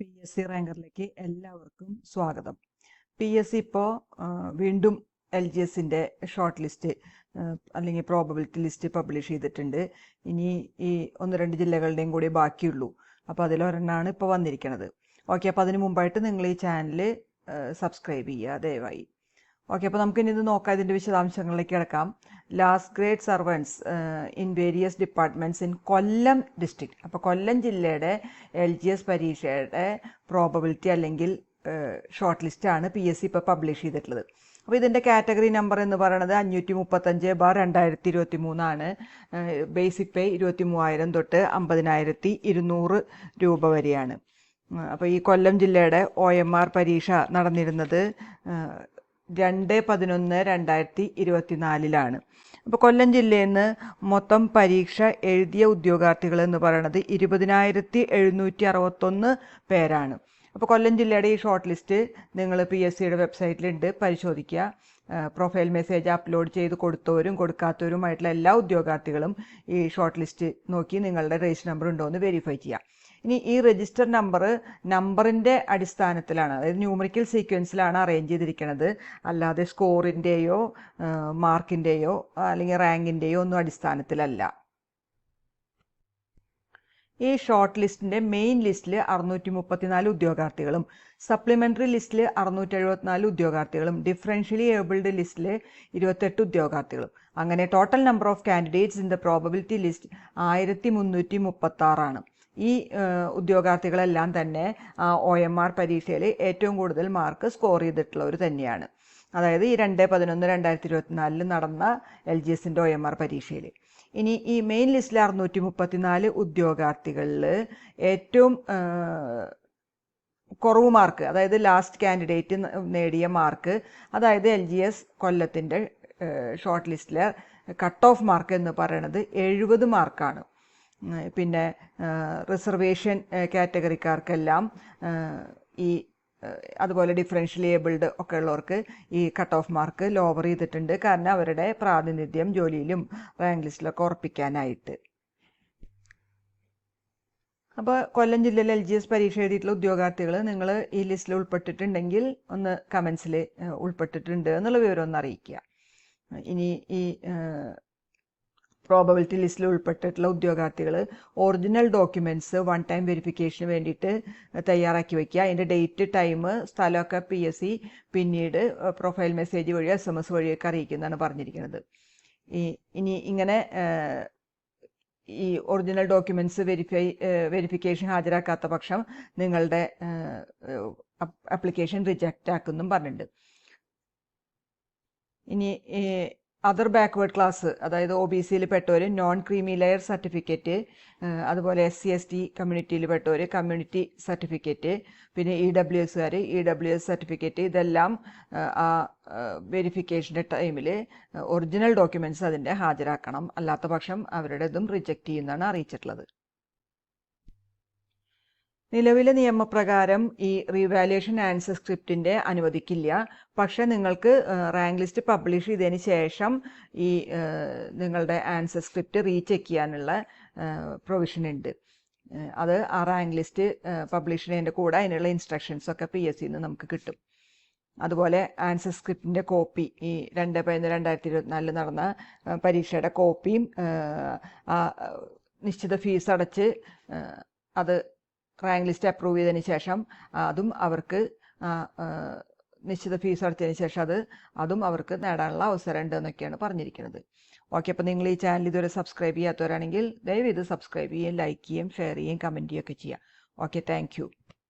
P S C റാങ്കറിലേക്ക് എല്ലാവർക്കും സ്വാഗതം. P S C ഇപ്പോൾ വീണ്ടും എൽ ജി എസിന്റെ ഷോർട്ട് ലിസ്റ്റ് അല്ലെങ്കിൽ പ്രോബബിലിറ്റി ലിസ്റ്റ് പബ്ലിഷ് ചെയ്തിട്ടുണ്ട്. ഇനി ഈ ഒന്ന് രണ്ട് ജില്ലകളുടെയും കൂടി ബാക്കിയുള്ളൂ. അപ്പോൾ അതിലൊരെണ്ണമാണ് ഇപ്പോൾ വന്നിരിക്കുന്നത് ഓക്കെ അപ്പോൾ അതിന് മുമ്പായിട്ട് നിങ്ങൾ ഈ ചാനൽ സബ്സ്ക്രൈബ് ചെയ്യുക ദയവായി. ഓക്കെ അപ്പോൾ നമുക്ക് ഇനി ഇത് നോക്കാം ഇതിന്റെ വിശദാംശങ്ങളിലേക്ക് കിടക്കാം. Last grade servants in various departments in Kollam district അപ്പോൾ കൊല്ലം ജില്ലയുടെ എൽ ജി എസ് പരീക്ഷയുടെ പ്രോബബിലിറ്റി അല്ലെങ്കിൽ ഷോർട്ട് ലിസ്റ്റാണ് പി എസ് സി ഇപ്പോൾ പബ്ലിഷ് ചെയ്തിട്ടുള്ളത്. അപ്പോൾ ഇതിന്റെ കാറ്റഗറി നമ്പർ എന്ന് പറയുന്നത് അഞ്ഞൂറ്റി മുപ്പത്തഞ്ച് ബാർ രണ്ടായിരത്തി ഇരുപത്തി മൂന്നാണ് ബേസിക് പേ ഇരുപത്തി മൂവായിരം തൊട്ട് അമ്പതിനായിരത്തി ഇരുന്നൂറ് രൂപ വരെയാണ്. അപ്പോൾ ഈ കൊല്ലം ജില്ലയുടെ ഒ എം ആർ പരീക്ഷ നടന്നിരുന്നത് രണ്ട് പതിനൊന്ന് രണ്ടായിരത്തി ഇരുപത്തിനാലിലാണ്. അപ്പോൾ കൊല്ലം ജില്ലയിൽ നിന്ന് മൊത്തം പരീക്ഷ എഴുതിയ ഉദ്യോഗാർത്ഥികൾ എന്ന് പറയുന്നത് ഇരുപതിനായിരത്തി എഴുന്നൂറ്റി അറുപത്തൊന്ന് പേരാണ്. അപ്പോൾ കൊല്ലം ജില്ലയുടെ ഈ ഷോർട്ട് ലിസ്റ്റ് നിങ്ങൾ പി എസ് സിയുടെ വെബ്സൈറ്റിലുണ്ട് പരിശോധിക്കുക പ്രൊഫൈൽ മെസ്സേജ് അപ്ലോഡ് ചെയ്ത് കൊടുത്തവരും കൊടുക്കാത്തവരുമായിട്ടുള്ള എല്ലാ ഉദ്യോഗാർത്ഥികളും ഈ ഷോർട്ട് ലിസ്റ്റ് നോക്കി നിങ്ങളുടെ രജിസ്റ്റർ നമ്പർ ഉണ്ടോ എന്ന് വെരിഫൈ ചെയ്യാം. ഇനി ഈ രജിസ്റ്റർ നമ്പർ നമ്പറിന്റെ അടിസ്ഥാനത്തിലാണ് അതായത് ന്യൂമറിക്കൽ സീക്വൻസിലാണ് അറേഞ്ച് ചെയ്തിരിക്കുന്നത് അല്ലാതെ സ്കോറിന്റെയോ മാർക്കിന്റെയോ അല്ലെങ്കിൽ റാങ്കിന്റെയോ ഒന്നും അടിസ്ഥാനത്തിലല്ല. ഈ ഷോർട്ട് ലിസ്റ്റിന്റെ മെയിൻ ലിസ്റ്റിൽ അറുന്നൂറ്റി മുപ്പത്തിനാല് ഉദ്യോഗാർത്ഥികളും സപ്ലിമെന്ററി ലിസ്റ്റിൽ അറുന്നൂറ്റി എഴുപത്തിനാല് ഉദ്യോഗാർത്ഥികളും ഡിഫറൻഷ്യലി ഏബിൾഡ് ലിസ്റ്റിൽ ഇരുപത്തെട്ട് ഉദ്യോഗാർത്ഥികളും. അങ്ങനെ total number of candidates in the probability list ആയിരത്തി മുന്നൂറ്റി മുപ്പത്താറാണ് ഈ ഉദ്യോഗാർത്ഥികളെല്ലാം തന്നെ ഒ എം ആർ പരീക്ഷയിൽ ഏറ്റവും കൂടുതൽ മാർക്ക് സ്കോർ ചെയ്തിട്ടുള്ളവർ തന്നെയാണ്. അതായത് ഈ രണ്ട് പതിനൊന്ന് രണ്ടായിരത്തി ഇരുപത്തിനാലിൽ നടന്ന എൽ ജി എസിന്റെ ഒ എം ആർ പരീക്ഷയിൽ ഇനി ഈ മെയിൻ ലിസ്റ്റിൽ അറുന്നൂറ്റി മുപ്പത്തിനാല് ഉദ്യോഗാർത്ഥികളിൽ ഏറ്റവും കുറവ് മാർക്ക് അതായത് ലാസ്റ്റ് കാൻഡിഡേറ്റ് നേടിയ മാർക്ക് അതായത് എൽ ജി എസ് കൊല്ലത്തിന്റെ ഷോർട്ട് ലിസ്റ്റിലെ കട്ട് ഓഫ് മാർക്ക് എന്ന് പറയുന്നത് എഴുപത് മാർക്കാണ്. പിന്നെ റിസർവേഷൻ കാറ്റഗറിക്കാർക്കെല്ലാം ഈ അതുപോലെ ഡിഫറൻഷ്യലി ഏബിൾഡ് ഒക്കെ ഉള്ളവർക്ക് ഈ കട്ട് ഓഫ് മാർക്ക് ലോവർ ചെയ്തിട്ടുണ്ട്. കാരണം അവരുടെ പ്രാതിനിധ്യം ജോലിയിലും റാങ്ക് ലിസ്റ്റിലൊക്കെ ഉറപ്പിക്കാനായിട്ട്. അപ്പോൾ കൊല്ലം ജില്ലയിൽ എൽ ജി എസ് പരീക്ഷ എഴുതിയിട്ടുള്ള ഉദ്യോഗാർത്ഥികൾ നിങ്ങൾ ഈ ലിസ്റ്റിൽ ഉൾപ്പെട്ടിട്ടുണ്ടെങ്കിൽ ഒന്ന് കമൻസിൽ ഉൾപ്പെട്ടിട്ടുണ്ട് എന്നുള്ള വിവരം ഒന്ന് അറിയിക്കുക. ഇനി ഈ പ്രോബബിലിറ്റി ലിസ്റ്റിൽ ഉൾപ്പെട്ടിട്ടുള്ള ഉദ്യോഗാർത്ഥികൾ ഒറിജിനൽ ഡോക്യുമെന്റ്സ് വൺ ടൈം വെരിഫിക്കേഷന് വേണ്ടിയിട്ട് തയ്യാറാക്കി വയ്ക്കുക അതിന്റെ ഡേറ്റ് ടൈം സ്ഥലമൊക്കെ പി എസ് സി പിന്നീട് പ്രൊഫൈൽ മെസ്സേജ് വഴി എസ് എം എസ് വഴിയൊക്കെ അറിയിക്കുന്നതാണ് പറഞ്ഞിരിക്കുന്നത്. ഈ ഇനി ഇങ്ങനെ ഈ ഒറിജിനൽ ഡോക്യുമെന്റ്സ് വെരിഫൈ വെരിഫിക്കേഷൻ ഹാജരാക്കാത്ത പക്ഷം നിങ്ങളുടെ അപ്ലിക്കേഷൻ റിജക്റ്റ് ആക്കുന്നും പറഞ്ഞിട്ടുണ്ട്. ഇനി അതർ ബാക്ക്വേർഡ് ക്ലാസ് അതായത് ഒ ബി സിയിൽ പെട്ടവർ നോൺ ക്രീമി ലെയർ സർട്ടിഫിക്കറ്റ് അതുപോലെ എസ് സി എസ് ടി കമ്മ്യൂണിറ്റിയിൽ പെട്ടവർ കമ്മ്യൂണിറ്റി സർട്ടിഫിക്കറ്റ് പിന്നെ ഇ ഡബ്ല്യു എസുകാർ ഇ ഡബ്ല്യു എസ് സർട്ടിഫിക്കറ്റ് ഇതെല്ലാം ആ വെരിഫിക്കേഷന്റെ ടൈമിൽ ഒറിജിനൽ ഡോക്യുമെന്റ്സ് അതിന്റെ ഹാജരാക്കണം. അല്ലാത്ത പക്ഷം അവരുടെ ഇതും റിജക്റ്റ് ചെയ്യുന്നതാണ് അറിയിച്ചിട്ടുള്ളത്. നിലവിലെ നിയമപ്രകാരം ഈ റീവാലുവേഷൻ ആൻസർ സ്ക്രിപ്റ്റിന്റെ അനുവദിക്കില്ല. പക്ഷേ നിങ്ങൾക്ക് റാങ്ക് ലിസ്റ്റ് പബ്ലിഷ് ചെയ്തതിന് ശേഷം ഈ നിങ്ങളുടെ ആൻസർ സ്ക്രിപ്റ്റ് റീചെക്ക് ചെയ്യാനുള്ള പ്രൊവിഷൻ ഉണ്ട്. അത് ആ റാങ്ക് ലിസ്റ്റ് പബ്ലിഷ് ചെയ്യുന്നതിന്റെ കൂടെ അതിനുള്ള ഇൻസ്ട്രക്ഷൻസ് ഒക്കെ പി എസ് സിന്ന് നമുക്ക് കിട്ടും. അതുപോലെ ആൻസർ സ്ക്രിപ്റ്റിന്റെ കോപ്പി ഈ രണ്ട് പതിനൊന്ന് രണ്ടായിരത്തി ഇരുപത്തിനാലിൽ നടന്ന പരീക്ഷയുടെ കോപ്പിയും നിശ്ചിത ഫീസ് അടച്ച് അത് റാങ്ക് ലിസ്റ്റ് അപ്രൂവ് ചെയ്തതിന് ശേഷം അതും അവർക്ക് നിശ്ചിത ഫീസ് അടച്ചതിന് ശേഷം അത് അതും അവർക്ക് നേടാനുള്ള അവസരം ഉണ്ട് എന്നൊക്കെയാണ് പറഞ്ഞിരിക്കുന്നത്. ഓക്കെ അപ്പോൾ നിങ്ങൾ ഈ ചാനൽ ഇതുവരെ സബ്സ്ക്രൈബ് ചെയ്യാത്തവരാണെങ്കിൽ ദയവ് ഇത് സബ്സ്ക്രൈബ് ചെയ്യുകയും ലൈക്ക് ചെയ്യുകയും ഷെയർ ചെയ്യുകയും കമന്റ് ചെയ്യുകയൊക്കെ ചെയ്യാം ഓക്കെ താങ്ക്